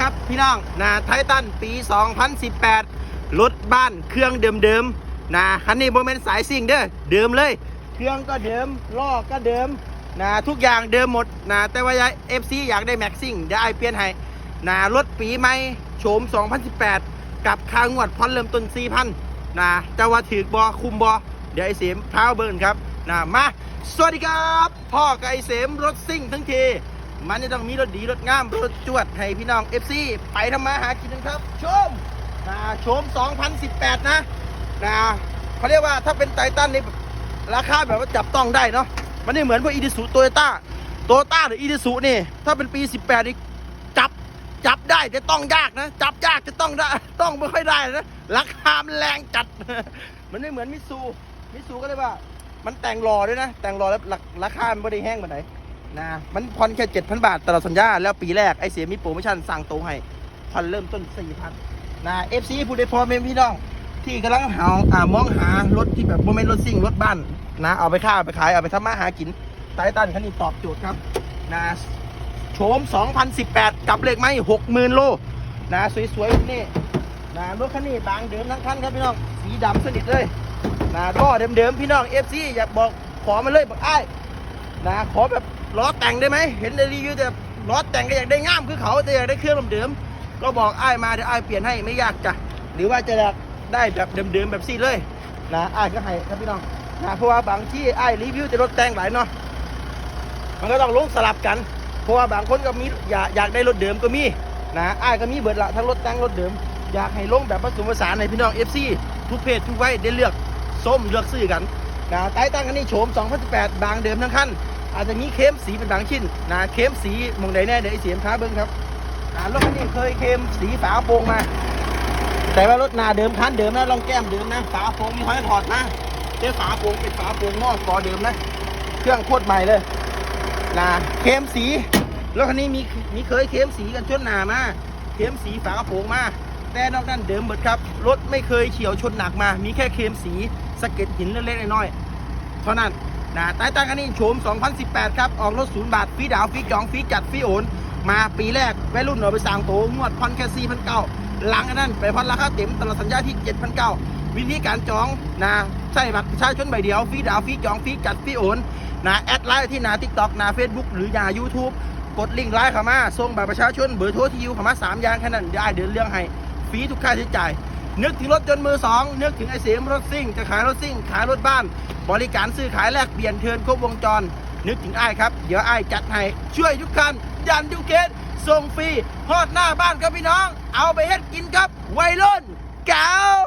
ครับ พี่น้องนะไททันปี 2018 รถบ้านเครื่องเดิมๆนะคันนี้โมเมนต์สายซิ่งเด้อเดิมเลย เครื่องก็เดิมล้อก็เดิมนะทุกอย่างเดิมหมดนะแต่ว่าเอฟซีอยากได้แม็กซิ่งเดี๋ยวไอเปลี่ยนให้นะรถปีใหม่โฉม 2018 กับค่างวดพอนเริ่มต้น 4,000นะจะว่าถือบอคุมบอเดี๋ยวไอเสมเท้าเบิร์นครับนะมาสวัสดีครับ พ่อกับไอเสมรถซิ่งทั้งที มันจะต้องมีรถดีรถงามรถจวดให้พี่น้อง FC ไปทำมาหากินกันครับ ชมนะชม 2018 นะนะเขาเรียกว่าถ้าเป็นไททันนี่ราคาแบบว่าจับต้องได้เนาะมันไม่เหมือนพวกอีดิสุโตโยต้าโตโยต้าหรืออีดิสุนี่ ถ้าเป็นปี 18 นี่จับจับได้แต่ต้องยากนะ จับยากจะต้องได้ต้องไม่ค่อยได้นะราคามันแรงจัด มันไม่เหมือนมิตซูมิตซูก็เลยว่า มันแต่งรอด้วยนะ แต่งรอแล้วราคามันไม่ได้แห้งเหมือนไหน นะมันผ่อนแค่7,000บาทตลอดสัญญา แล้วปีแรกไอเสียมีโปรโมชั่นสั่งตรงให้ผ่อนเริ่มต้น4,000นนะเอฟซีผู้ใดพอเป็นพี่น้อง ที่กำลังหาอ่ามองหารถที่แบบโมเมนต์รถซิ่งรถบ้านนะเอาไปค่าไปขายเอาไปทำมาหากินไททันคันนี้ตอบโจทย์ครับนะโฉม 2018 กับเลขไม้60,000 โลนะสวยๆนี่นะรถคันนี้บางเดิมทั้งคันครับพี่น้องสีดำสนิทเลยนะท่อเดิมๆพี่น้อง FC อยากบอกขอมาเลยบอกไอ้นะขอแบบ ล้อแต่งได้ไหมเห็นในรีวิวแต่ล้อแต่งก็อยากได้ง่ามคือเขาแต่อยากได้เครื่องเดิมๆก็บอกไอ้มาเดี๋ยวไอ้เปลี่ยนให้ไม่ยากจ้ะหรือว่าจะได้แบบเดิมๆแบบซี่เลยนะไอ้ก็ให้ครับพี่น้องนะเพราะว่าบางที่ไอ้รีวิวแต่รถแต่งหลายเนาะมันก็ต้องลงสลับกันเพราะว่าบางคนก็มีอยากอยากได้รถเดิมก็มีนะไอ้ก็มีเบิดละทั้งรถแต่งรถเดิม อยากให้ลงแบบผสมผสานในพี่น้อง FC ทุกเพศทุกไว้ได้เลือกส้มเลือกซื้อกันนะใต้ตั้งกันนี่โฉม 2018 บางเดิมทั้งคัน อาจจะมีเข้มสีเป็นบางชิ้นนะเข้มสีมองใดแน่เดี๋ยวไอเสียมท้าเบิ้งครับรถคันนี้เคยเข้มสีฝาโปร่งมา แต่ว่ารถหนาเดิมคันเดิมนะลองแก้มเดิมนะฝาโปร่งมีห้อยถอดนะเจ้ฝาโปร่งเป็นฝาโปร่งงอกกอเดิมนะ เครื่องโคตรใหม่เลยนะเข้มสีรถคันนี้มีมีเคยเข้มสีกันชนหนามาเข้มสีฝากระโปรงมา แต่นอกนั้นเดิมหมดครับ รถไม่เคยเฉียวชนหนักมา มีแค่เข้มสีสะเก็ดหินเล็กๆน้อยๆเท่านั้น นะใต้ตั้งอันนี้โฉม 2018 ครับ ออกรถศูนย์บาทฟรีดาวน์ฟรีจองฟรีจัดฟรีโอน มาปีแรกวัยรุ่นเอาไปสั่งโตงวดพันแค่4,900หลังอันนั้นไปพันราคาเต็มตลอดสัญญาที่7,900วิธีการจองนะใช่บัตรประชาชนใบเดียวฟรีดาวน์ฟรีจองฟรีจัดฟรีโอนนะแอดไลน์ที่นาทิกตอกนาเฟซบุ๊กหรือหนา YouTube กดลิงก์ไลน์เข้ามาส่งบัตรประชาชนเบอร์โทรที่อยู่เข้ามาสามอย่างแค่นั้นได้เดินเรื่องให้ฟรีทุกค่าใช้จ่าย นึกถึงรถยนต์มือสองนึกถึงไอเสียมรถซิ่ง จะขายรถซิ่ง ขายรถบ้าน บริการซื้อขายแลกเปลี่ยนเทินครบวงจร นึกถึงไอ้ครับ เดี๋ยวไอ้จัดให้ ช่วยทุกคัน ยันทุกเคสส่งฟรีฮอดหน้าบ้านครับพี่น้อง เอาไปเฮ็ดกินครับ วัยรุ่นแก้ว